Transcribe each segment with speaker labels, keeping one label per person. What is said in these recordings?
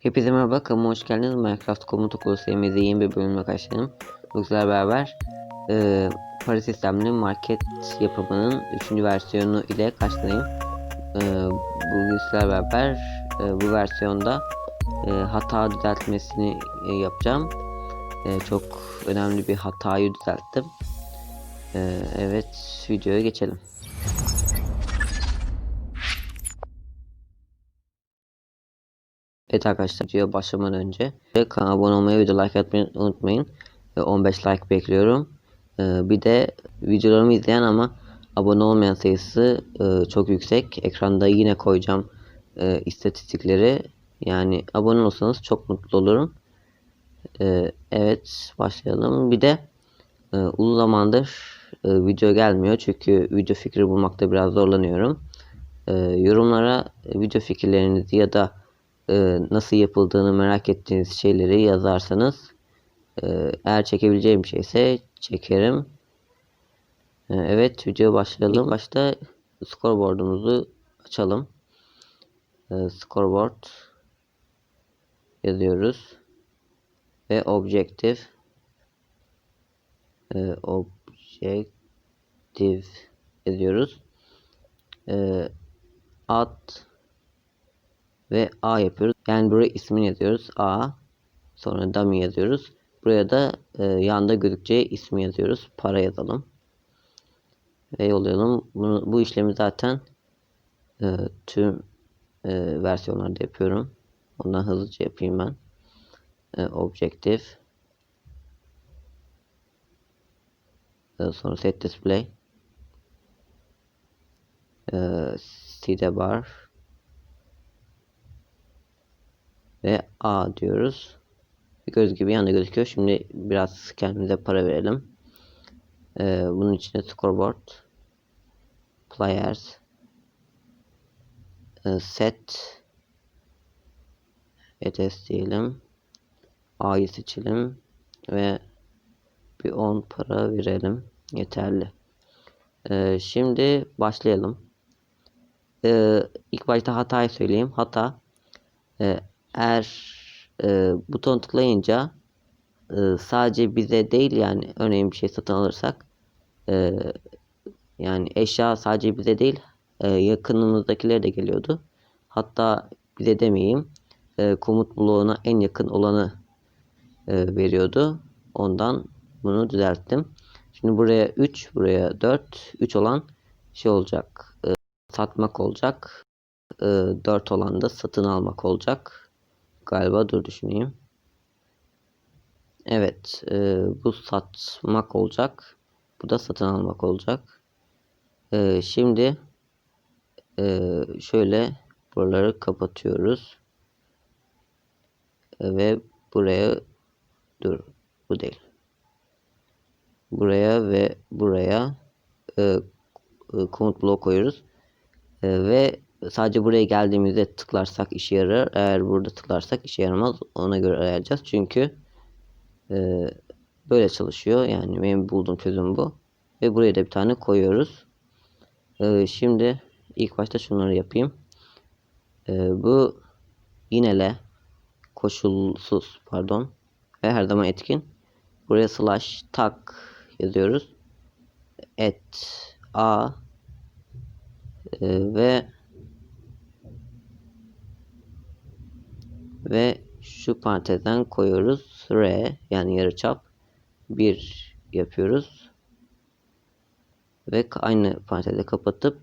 Speaker 1: Hepinize merhaba, kanalıma hoş geldiniz. Minecraft Komut Okulu serimizde yeni bir bölümle karşılayalım. Sizlerle beraber e, para sistemli market yapımının 3. versiyonu ile karşılayayım. E, bugün sizlerle beraber e, bu versiyonda e, hata düzeltmesini e, yapacağım. E, çok önemli bir hatayı düzelttim. E, evet, videoya geçelim. Evet arkadaşlar videoya başlamadan önce kanala abone olmayı ve like atmayı unutmayın. Ve 15 like bekliyorum. Ee, bir de videolarımı izleyen ama abone olmayan sayısı e, çok yüksek. Ekranda yine koyacağım e, istatistikleri. Yani abone olsanız çok mutlu olurum. Ee, evet başlayalım. Bir de e, uzun zamandır video gelmiyor. Çünkü video fikri bulmakta biraz zorlanıyorum. E, yorumlara video fikirlerinizi ya da e, nasıl yapıldığını merak ettiğiniz şeyleri yazarsanız e, eğer çekebileceğim şeyse çekerim. E, evet videoya başlayalım. İlk başta scoreboard'umuzu açalım. Scoreboard yazıyoruz ve objective e, objective yazıyoruz. Add ve A yapıyoruz. Yani buraya ismini yazıyoruz. A. Sonra dummy yazıyoruz. Buraya da e, yanda gözükeceği ismi yazıyoruz. Para yazalım. Ve yollayalım. Bunu, bu işlemi zaten e, tüm e, versiyonlarda yapıyorum. Ondan hızlıca yapayım ben. E, objective. E, sonra set display. E, cd bar. Ve A diyoruz. Göz gibi yanında gözüküyor. Şimdi biraz kendimize para verelim. Ee, bunun içine scoreboard, players, e, set, ETS diyelim. A'yı seçelim ve bir 10 para verelim. Yeterli. Ee, şimdi başlayalım. Ee, ilk başta hatayı söyleyeyim. Hata e, eğer e, buton tıklayınca e, sadece bize değil yani örneğin bir şey satın alırsak e, yani eşya sadece bize değil e, yakınımızdakilere de geliyordu. Hatta bize demeyeyim e, komut bloğuna en yakın olanı e, veriyordu. Ondan bunu düzelttim. Şimdi buraya 3, buraya 4, 3 olan şey olacak. E, satmak olacak. E, 4 olan da satın almak olacak galiba. Dur düşüneyim. Evet. E, bu satmak olacak. Bu da satın almak olacak. E, şimdi e, şöyle buraları kapatıyoruz. E, ve buraya dur bu değil. Buraya ve buraya e, e, komut bloğu koyuyoruz. E, ve sadece buraya geldiğimizde tıklarsak işe yarar. Eğer burada tıklarsak işe yaramaz. Ona göre ayarlayacağız. Çünkü e, böyle çalışıyor. Yani benim bulduğum çözüm bu. Ve buraya da bir tane koyuyoruz. E, şimdi ilk başta şunları yapayım. E, bu yinele koşulsuz pardon ve her zaman etkin. Buraya slash tak yazıyoruz. Et a e, ve ve şu parantezden koyuyoruz. R yani yarıçap 1 yapıyoruz. Ve aynı parantezi kapatıp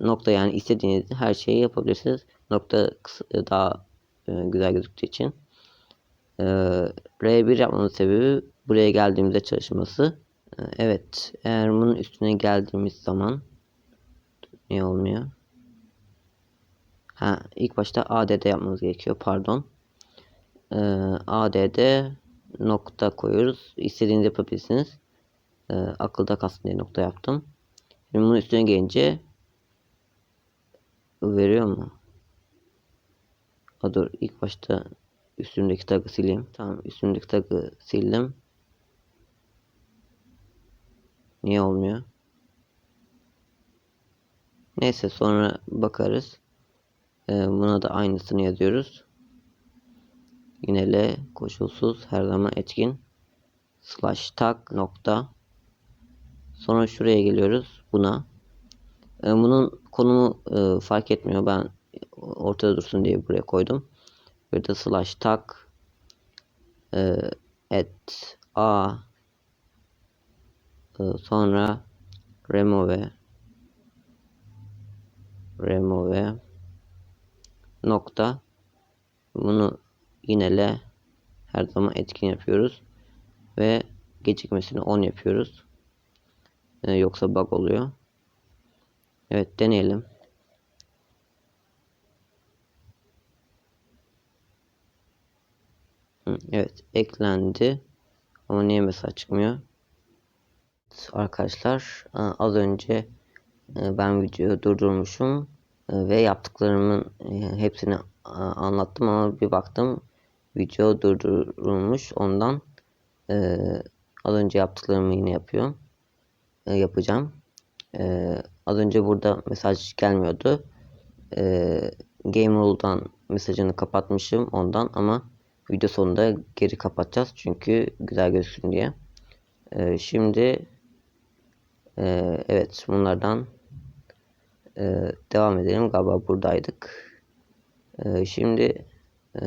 Speaker 1: nokta yani istediğiniz her şeyi yapabilirsiniz. Nokta daha e, güzel gözüktüğü için. E, R1 yapmamın sebebi buraya geldiğimizde çalışması. E, evet eğer bunun üstüne geldiğimiz zaman ne olmuyor? Ha, ilk başta ADD yapmamız gerekiyor. Pardon e, add nokta koyuyoruz. İstediğiniz yapabilirsiniz. E, akılda kalsın diye nokta yaptım. Şimdi bunun üstüne gelince veriyor mu? Ha dur ilk başta üstümdeki tagı sileyim. Tamam üstümdeki tagı sildim. Niye olmuyor? Neyse sonra bakarız. Ee, buna da aynısını yazıyoruz. Yinele koşulsuz her zaman etkin. Slash tag nokta. Sonra şuraya geliyoruz buna. E, bunun konumu e, fark etmiyor ben ortada dursun diye buraya koydum. Burada slash tag e, et a. E, sonra remove remove nokta. Bunu yinele her zaman etkin yapıyoruz. Ve gecikmesini 10 yapıyoruz. Ee, yoksa bug oluyor. Evet deneyelim. Evet eklendi. Ama niye mesaj çıkmıyor? Arkadaşlar e, az önce e, ben videoyu durdurmuşum e, ve yaptıklarımın hepsini anlattım ama bir baktım video durdurulmuş ondan az önce yaptıklarımı yine yapıyorum yapacağım az önce burada mesaj gelmiyordu Game Rule'dan mesajını kapatmışım ondan ama video sonunda geri kapatacağız çünkü güzel gözüksün diye şimdi ee, evet bunlardan e, devam edelim. Galiba buradaydık. Ee, şimdi e,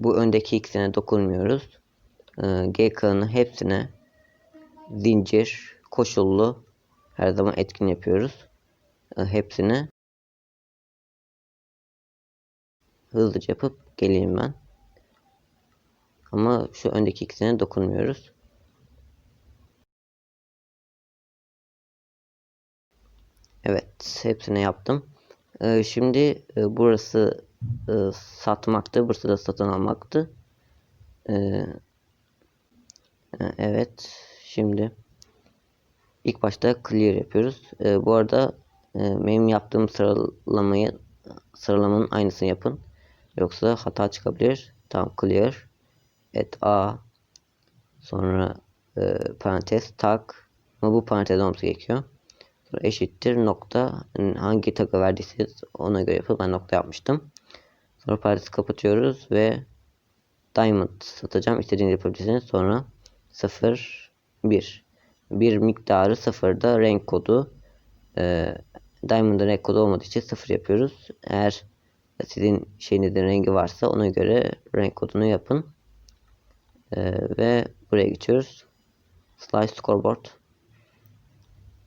Speaker 1: bu öndeki ikisine dokunmuyoruz. Ee, G kanını hepsine zincir koşullu her zaman etkin yapıyoruz. Ee, hepsini hızlıca yapıp geleyim ben. Ama şu öndeki ikisine dokunmuyoruz. Evet hepsini yaptım. Ee, şimdi e, burası e, satmaktı. Burası da satın almaktı. Ee, e, evet. Şimdi ilk başta clear yapıyoruz. Ee, bu arada e, benim yaptığım sıralamayı sıralamanın aynısını yapın. Yoksa hata çıkabilir. Tamam clear. Et A sonra e, parantez tag ama bu parantez olması gerekiyor eşittir nokta hangi takı verdiyseniz ona göre yapıp ben nokta yapmıştım. Sonra parantezi kapatıyoruz ve diamond satacağım. İstediğiniz yapabilirsiniz. Sonra 0 1 bir miktarı sıfırda renk kodu e, Diamond'ın renk kodu olmadığı için sıfır yapıyoruz. Eğer sizin şeyinizin rengi varsa ona göre renk kodunu yapın. E, ve buraya geçiyoruz. Slice scoreboard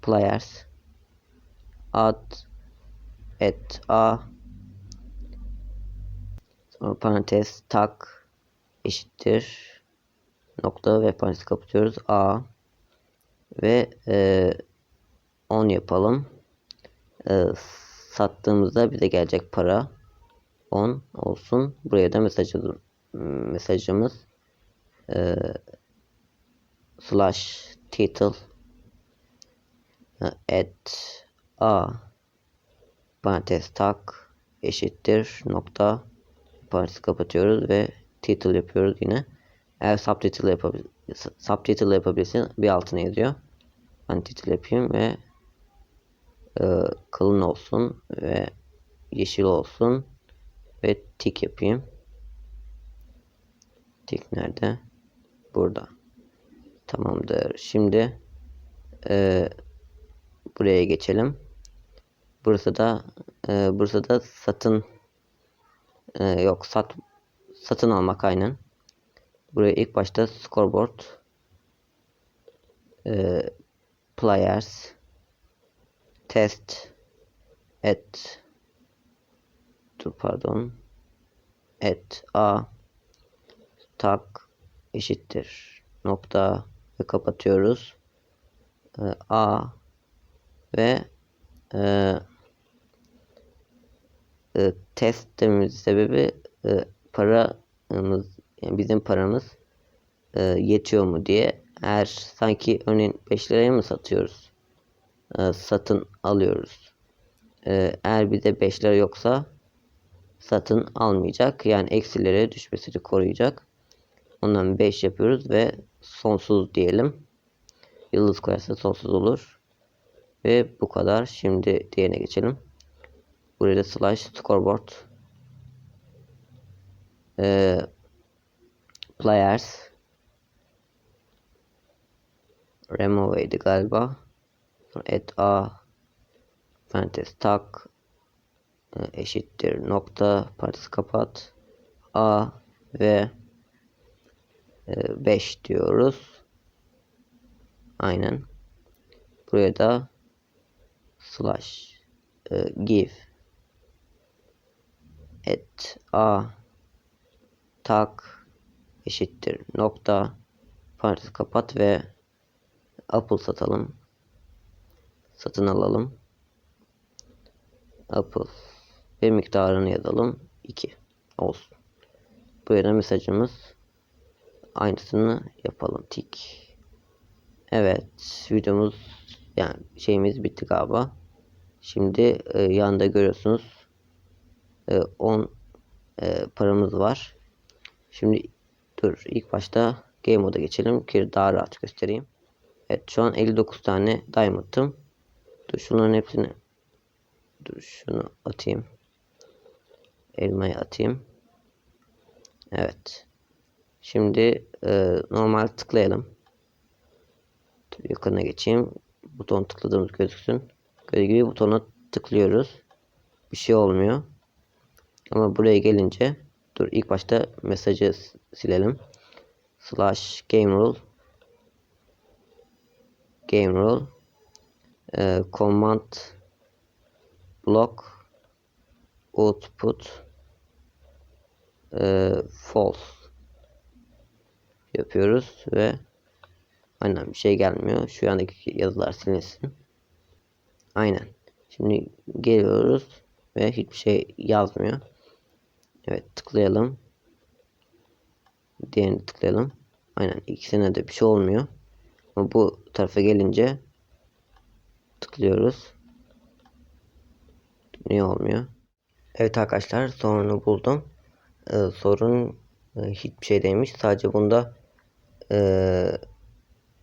Speaker 1: players ad et a parantez tak eşittir nokta ve parantez kapatıyoruz. A. Ve e, 10 yapalım. E, sattığımızda bize gelecek para 10 olsun. Buraya da mesajımız mesajımız e, slash title at a parantez tak eşittir nokta parantez kapatıyoruz ve title yapıyoruz yine. Eğer subtitle yapabil subtitle yapabilirsin bir altına yazıyor. Ben title yapayım ve e, kalın olsun ve yeşil olsun ve tik yapayım. Tik nerede? Burada. Tamamdır. Şimdi e, buraya geçelim. Burası da e, burası da satın e, yok sat satın almak aynen. Buraya ilk başta scoreboard e, players test et dur pardon et a tak eşittir nokta ve kapatıyoruz. E, a ve e, e, test dememizin sebebi e, paramız yani bizim paramız e, yetiyor mu diye. Eğer sanki örneğin 5 liraya mı satıyoruz? E, satın alıyoruz. E, eğer bize 5 lira yoksa satın almayacak. Yani eksilere düşmesini koruyacak. Ondan 5 yapıyoruz ve sonsuz diyelim. Yıldız koyarsa sonsuz olur. Ve bu kadar. Şimdi diğerine geçelim. Buraya slash scoreboard. Ee, players remove'ydi galiba. Add a parantez tak e, eşittir nokta parantez kapat a ve 5 diyoruz. Aynen. Buraya da slash e, give et a tak eşittir nokta parantez kapat ve apple satalım. Satın alalım. Apple ve miktarını yazalım. 2 olsun. Buraya da mesajımız aynısını yapalım. Tik. Evet videomuz yani şeyimiz bitti galiba. Şimdi e, yanında görüyorsunuz e, 10 e, paramız var. Şimdi dur ilk başta game moda geçelim ki daha rahat göstereyim. Evet şu an 59 tane diamond'ım. Dur şunların hepsini dur şunu atayım. Elmayı atayım. Evet. Şimdi e, normal tıklayalım. Yakına geçeyim. Buton tıkladığımız gözüksün. Gördüğü gibi butona tıklıyoruz. Bir şey olmuyor. Ama buraya gelince dur ilk başta mesajı silelim. Slash game rule game rule e, command block output e, false yapıyoruz ve aynen bir şey gelmiyor. Şu andaki yazılar silinsin. Aynen. Şimdi geliyoruz ve hiçbir şey yazmıyor. Evet tıklayalım. Diğerini tıklayalım. Aynen ikisine de bir şey olmuyor. Ama bu tarafa gelince tıklıyoruz. Niye olmuyor? Evet arkadaşlar sorunu buldum. Ee, sorun e, hiçbir şey değilmiş. Sadece bunda e,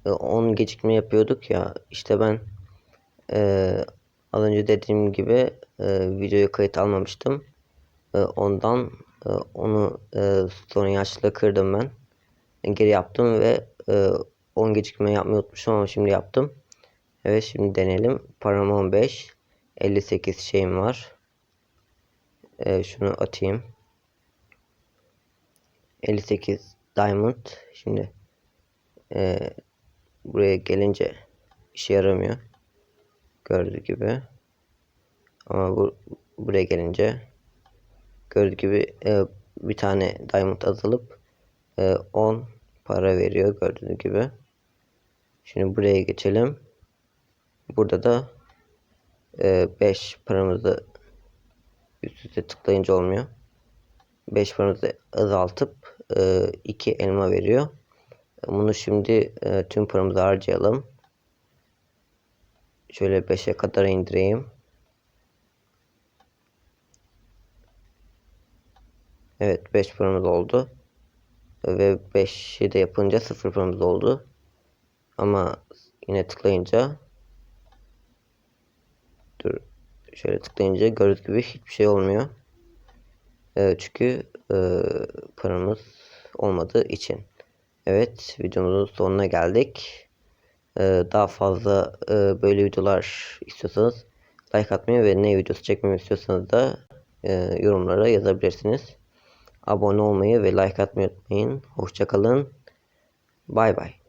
Speaker 1: 10 gecikme yapıyorduk ya. İşte ben e, az önce dediğim gibi e, videoyu kayıt almamıştım. E, ondan e, onu e, yaşlı kırdım ben. Geri yaptım ve e, 10 gecikme yapmayı unutmuşum ama şimdi yaptım. Evet şimdi deneyelim. Param 15. 58 şeyim var. E, şunu atayım. 58 diamond. Şimdi e, buraya gelince işe yaramıyor. Gördüğü gibi. Ama bu, buraya gelince gördüğü gibi e, bir tane diamond azalıp e, 10 para veriyor gördüğünüz gibi. Şimdi buraya geçelim. Burada da 5 e, paramızı üst üste tıklayınca olmuyor. 5 paramızı azaltıp 2 e, elma veriyor. Bunu şimdi e, tüm paramızı harcayalım. Şöyle 5'e kadar indireyim. Evet 5 paramız oldu. Ve 5'i de yapınca 0 paramız oldu. Ama yine tıklayınca dur şöyle tıklayınca gördüğünüz gibi hiçbir şey olmuyor. E, çünkü e, paramız olmadığı için. Evet videomuzun sonuna geldik. Ee, daha fazla e, böyle videolar istiyorsanız like atmayı ve ne videosu çekmemi istiyorsanız da e, yorumlara yazabilirsiniz. Abone olmayı ve like atmayı unutmayın. Hoşçakalın. Bay bay.